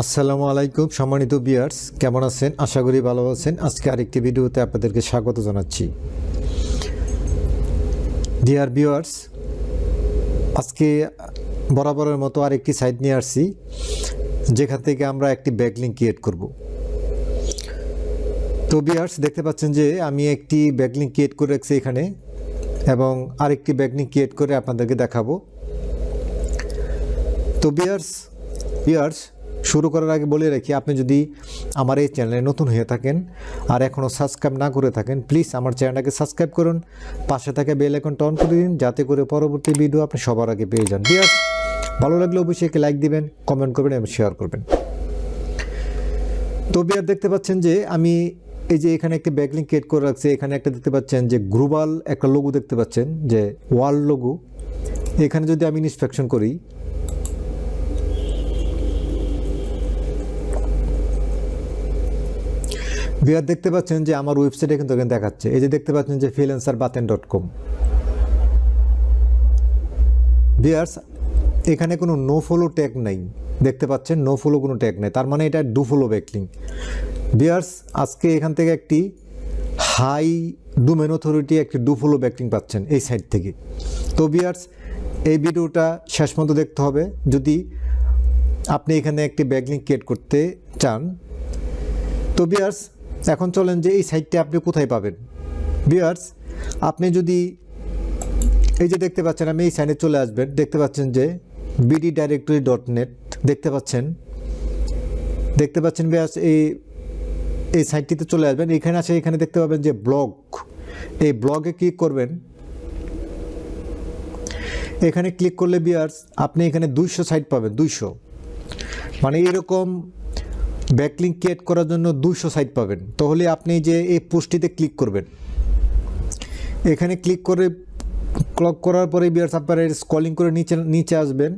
আসসালামু আলাইকুম, সম্মানিত বিয়ার্স কেমন আছেন? আশা করি ভালো আছেন। আজকে আরেকটি ভিডিওতে আপনাদেরকে স্বাগত জানাচ্ছি। ডিয়ার বিয়ার্স আজকে বরাবরের মতো আরেকটি সাইট নিয়ে আসছি, যেখান থেকে আমরা একটি ব্যাকলিং ক্রিয়েট করব। তো বিয়ার্স দেখতে পাচ্ছেন যে আমি একটি ব্যাকলিং ক্রিয়েট করে রাখছি এখানে, এবং আরেকটি ব্যাকলিং ক্রিয়েট করে আপনাদেরকে দেখাবো। তো বিয়ার্স বিয়ার্স শুরু করার আগে বলে রাখি, আপনি যদি আমার এই চ্যানেলে নতুন হয়ে থাকেন আর এখনও সাবস্ক্রাইব না করে থাকেন প্লিজ আমার চ্যানেলটাকে সাবস্ক্রাইব করুন, পাশে থাকা বেল আইকনটা অন করে দিন, যাতে করে পরবর্তী ভিডিও আপনি সবার আগে পেয়ে যান। বিয়ার্স ভালো লাগলে অবশ্যই একে লাইক দিবেন কমেন্ট করবেন এবং শেয়ার করবেন। তো বিয়ার দেখতে পাচ্ছেন যে আমি এই যে এখানে একটি ব্যাকলিং ক্রিয়েট করে রাখছি, এখানে একটা দেখতে পাচ্ছেন যে গ্লোবাল একটা লোগো দেখতে পাচ্ছেন, যে ওয়ার্ল্ড লোগো এখানে যদি আমি ইন্সপেকশন করি বিয়ার দেখতে পাচ্ছেন যে আমার ওয়েবসাইটে কিন্তু এখানে দেখাচ্ছে। এই যে দেখতে পাচ্ছেন যে ফ্রিল্যান্সার বাতেন ডট কম বিয়ার্স এখানে কোনো নো ফলো ট্যাগ নাই। দেখতে পাচ্ছেন নো ফলো কোনো ট্যাগ নেই। তার মানে এটা ডু ফলো ব্যাকলিং বিয়ার্স আজকে এখান থেকে একটি হাই ডোমেন অথরিটি একটি ডু ফলো ব্যাকলিং পাচ্ছেন এই সাইট থেকে। তো বিয়ার্স এই ভিডিওটা শেষ মতো দেখতে হবে। যদি আপনি এখানে একটি ব্যাকলিং ক্রিয়েট করতে চান, তো বিয়ার্স এখন চলেন যে এই সাইটটা আপনি কোথায় পাবেন। বিয়ার্স আপনি যদি এই যে দেখতে পাচ্ছেন, আমি এই সাইটে চলে আসবেন। দেখতে পাচ্ছেন যে বিডি ডাইরেক্টরি ডট নেট দেখতে পাচ্ছেন। দেখতে পাচ্ছেন বিয়ার্স এই এই সাইটটিতে চলে আসবেন। এখানে আসে, এখানে দেখতে পাবেন যে ব্লগ এই ব্লগে ক্লিক করবেন। এখানে ক্লিক করলে বিয়ার্স আপনি এখানে দুইশো সাইট পাবেন, দুইশো। মানে এরকম ব্যাকলিং ক্রিয়েট করার জন্য দুশো সাইট পাবেন। তাহলে আপনি যে এই পোস্টটিতে ক্লিক করবেন। এখানে ক্লিক করে ক্লক করার পরে বিয়ার্স আপনারা স্কলিং করে নিচে নিচে আসবেন।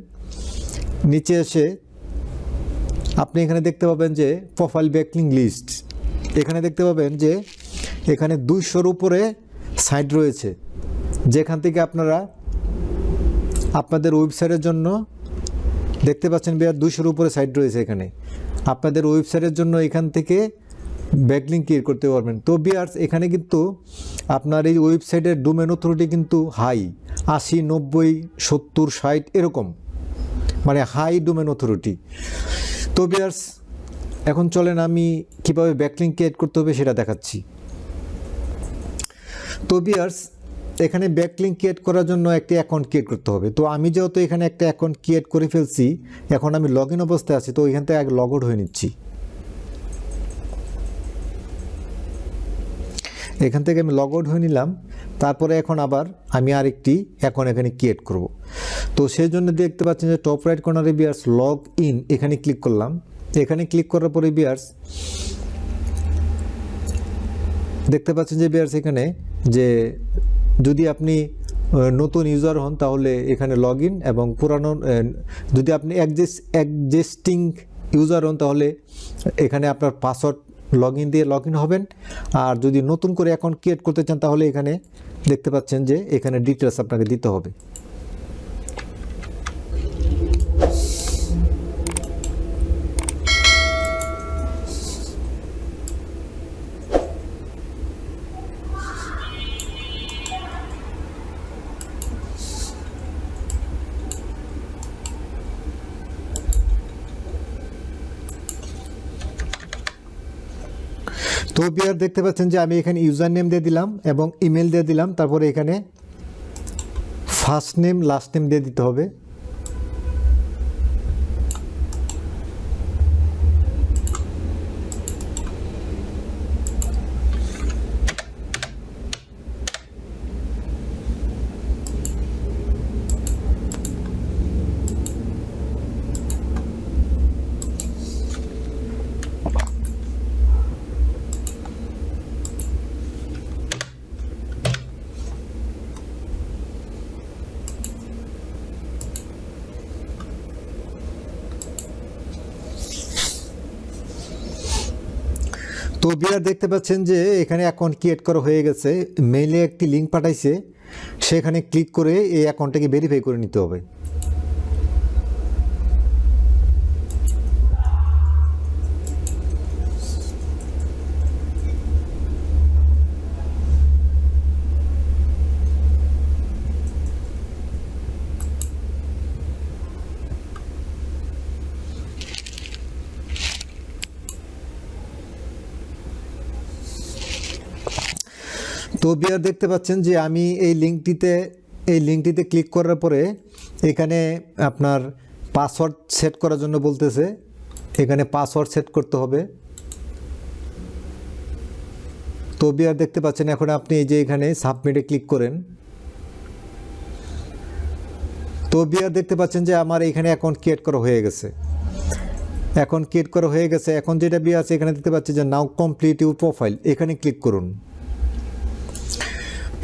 নিচে এসে আপনি এখানে দেখতে পাবেন যে প্রোফাইল ব্যাকলিং লিস্ট এখানে দেখতে পাবেন যে এখানে দুইশোর উপরে সাইট রয়েছে। যেখান থেকে আপনারা আপনাদের ওয়েবসাইটের জন্য দেখতে পাচ্ছেন বিয়ার দুইশোর উপরে সাইট রয়েছে এখানে। আপনাদের ওয়েবসাইটের জন্য এখান থেকে ব্যাকলিং ক্রিয়েট করতে পারবেন। তো বিয়ার্স এখানে কিন্তু আপনার এই ওয়েবসাইটের ডোমেন অথরিটি কিন্তু হাই আশি, নব্বই, সত্তর, ষাট, এরকম। মানে হাই ডোমেন অথরিটি তো বিয়ার্স এখন চলেন আমি কীভাবে ব্যাকলিং ক্রিয়েট করতে হবে সেটা দেখাচ্ছি। তো বিয়ার্স এখানে ব্যাকলিং ক্রিয়েট করার জন্য একটি অ্যাকাউন্ট ক্রিয়েট করতে হবে। তো আমি যেহেতু এখানে একটা অ্যাকাউন্ট ক্রিয়েট করে ফেলছি, এখন আমি লগ ইন অবস্থায় আছি, তো এখান থেকে আগে লগ আউট হয়ে নিচ্ছি। এখান থেকে আমি লগ আউট হয়ে নিলাম, তারপরে এখন আবার আমি আরেকটি অ্যাকাউন্ট এখানে ক্রিয়েট করব। তো সেই জন্য দেখতে পাচ্ছেন যে টপ রাইট কর্নারে বিয়ার্স লগ ইন এখানে ক্লিক করলাম। এখানে ক্লিক করার পরে বিয়ার্স, দেখতে পাচ্ছেন যে বিয়ার্স এখানে যে যদি আপনি নতুন ইউজার হন, তাহলে এখানে লগ এবং পুরানো যদি আপনি একজিস্টিং ইউজার হন, তাহলে এখানে আপনার পাসওয়ার্ড লগ দিয়ে লগ হবেন। আর যদি নতুন করে অ্যাকাউন্ট ক্রিয়েট করতে চান, তাহলে এখানে দেখতে পাচ্ছেন যে এখানে ডিটেলস আপনাকে দিতে হবে। তো বিয়ার দেখতে পাচ্ছেন যে আমি এখানে ইউজার নেম দিয়ে দিলাম এবং ইমেল দিয়ে দিলাম, তারপরে এখানে ফার্স্ট নেম লাস্ট নেম দিয়ে দিতে হবে। তো বিয়ার দেখতে পাচ্ছেন যে এখানে অ্যাকাউন্ট ক্রিয়েট করা হয়ে গেছে। মেইলে একটি লিঙ্ক পাঠাইছে। সেখানে ক্লিক করে এই অ্যাকাউন্টটাকে ভেরিফাই করে নিতে হবে। তো বিয়ার দেখতে পাচ্ছেন যে আমি এই লিঙ্কটিতে এই লিঙ্কটিতে ক্লিক করার পরে এখানে আপনার পাসওয়ার্ড সেট করার জন্য বলতেছে। এখানে পাসওয়ার্ড সেট করতে হবে। তো বিয়ার দেখতে পাচ্ছেন, এখন আপনি এই যে এখানে সাবমিটে ক্লিক করেন। তো বিয়ার দেখতে পাচ্ছেন যে আমার এখানে অ্যাকাউন্ট ক্রিয়েট করা হয়ে গেছে। এখন ক্রিয়েট করা হয়ে গেছে। এখন যেটা বিয়ে আছে, এখানে দেখতে পাচ্ছি যে নাও কমপ্লিট ইউর প্রোফাইল এখানে ক্লিক করুন।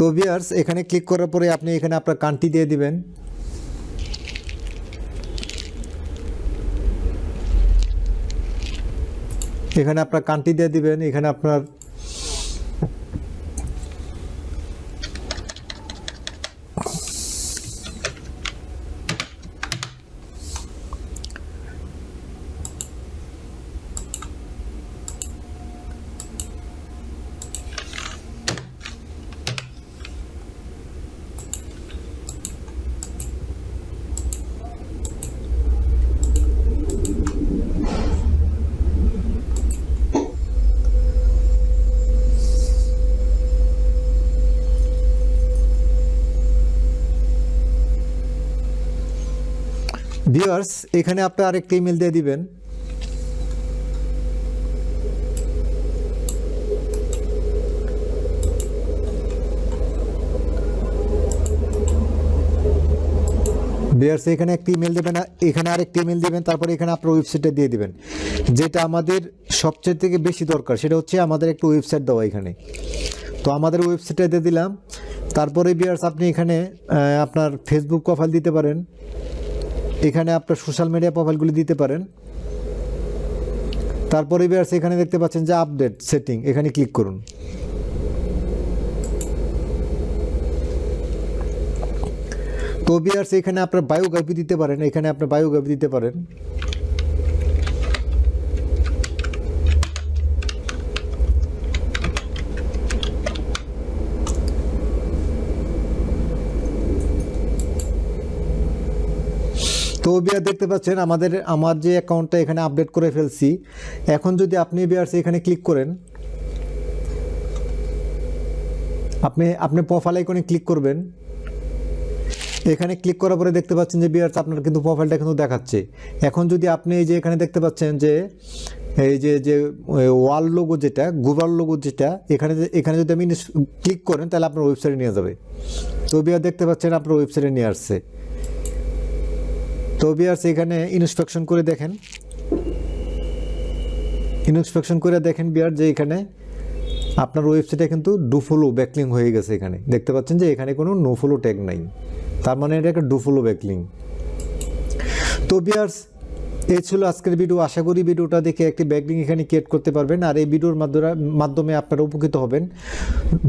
তো বিয়ার্স এখানে ক্লিক করার পরে আপনি এখানে আপনার কান্ট্রি দিয়ে দিবেন। এখানে আপনার কান্ট্রি দিয়ে দিবেন, এখানে আপনার ভিউয়ার্স এখানে আপনি আরেকটি ইমেল দিয়ে দিবেন। ভিউয়ার্স এখানে একটি ইমেল দেবেন, এখানে আরেকটি ইমেল দেবেন, তারপরে এখানে আপনার ওয়েবসাইটটা দিয়ে দিবেন। যেটা আমাদের সবচেয়ে থেকে বেশি দরকার, সেটা হচ্ছে আমাদের একটা ওয়েবসাইট দেওয়া এখানে। তো আমাদের ওয়েবসাইটটা দিয়ে দিলাম। তারপরে বিয়ার্স আপনি এখানে আপনার ফেসবুক প্রোফাইল দিতে পারেন। এখানে আপনার সোশ্যাল মিডিয়া প্রোফাইলগুলি দিতে পারেন। তারপরে বিয়ার্স এখানে দেখতে পাচ্ছেন যে আপডেট সেটিং এখানে ক্লিক করুন। তো বিয়ার্স এখানে আপনার বায়োগ্রাফি দিতে পারেন, এখানে আপনার বায়োগ্রাফি দিতে পারেন। তো বিয়ার দেখতে পাচ্ছেন, আমাদের, আমার যে অ্যাকাউন্টটা এখানে আপডেট করে ফেলছি। এখন যদি আপনি বিয়ার্স এখানে ক্লিক করেন, আপনি আপনি প্রোফাইল আইকনে ক্লিক করবেন। এখানে ক্লিক করার পরে দেখতে পাচ্ছেন যে বিয়ার্স আপনার কিন্তু প্রোফাইলটা কিন্তু দেখাচ্ছে। এখন যদি আপনি এই যে এখানে দেখতে পাচ্ছেন যে, এই যে যে ওয়াল লোগো যেটা গুগল লোগো যেটা, এখানে এখানে যদি আপনি ক্লিক করেন, তাহলে আপনার ওয়েবসাইটে নিয়ে যাবে। তো বিয়ার দেখতে পাচ্ছেন, আপনার ওয়েবসাইটে নিয়ে আসছে। তো বিয়ার্স এখানে ইনস্পেকশন করে দেখেন। ইনস্পেকশন করে দেখেন বিয়ার যে এখানে আপনার ওয়েবসাইটে কিন্তু ডুফলো ব্যাকলিং হয়ে গেছে এখানে। দেখতে পাচ্ছেন যে এখানে কোনো নোফলো ট্যাগ নাই। তার মানে এটা একটা ডুফলো ব্যাকলিং তো বিয়ার্স এই ছিল আজকের ভিডিও। আশা করি ভিডিওটা দেখে একটি ব্যাকলিং এখানে ক্রিয়েট করতে পারবেন। আর এই ভিডিওর মাধ্যমে আপনারা উপকৃত হবেন।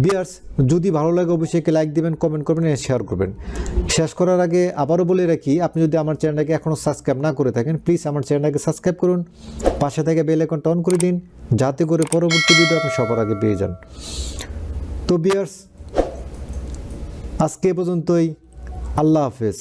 বিয়ার্স যদি ভালো লাগে অবশ্যই একটি লাইক দিবেন কমেন্ট করবেন শেয়ার করবেন। শেষ করার আগে আবারও বলে রাখি, আপনি যদি আমার চ্যানেলটাকে এখনও সাবস্ক্রাইব না করে থাকেন প্লিজ আমার চ্যানেলটাকে সাবস্ক্রাইব করুন। পাশে থেকে বেল আইকনটা অন করে দিন, যাতে করে পরবর্তী ভিডিও আপনি সবার আগে পেয়ে যান। তো বিয়ার্স আজকে পর্যন্তই। আল্লাহ হাফেজ।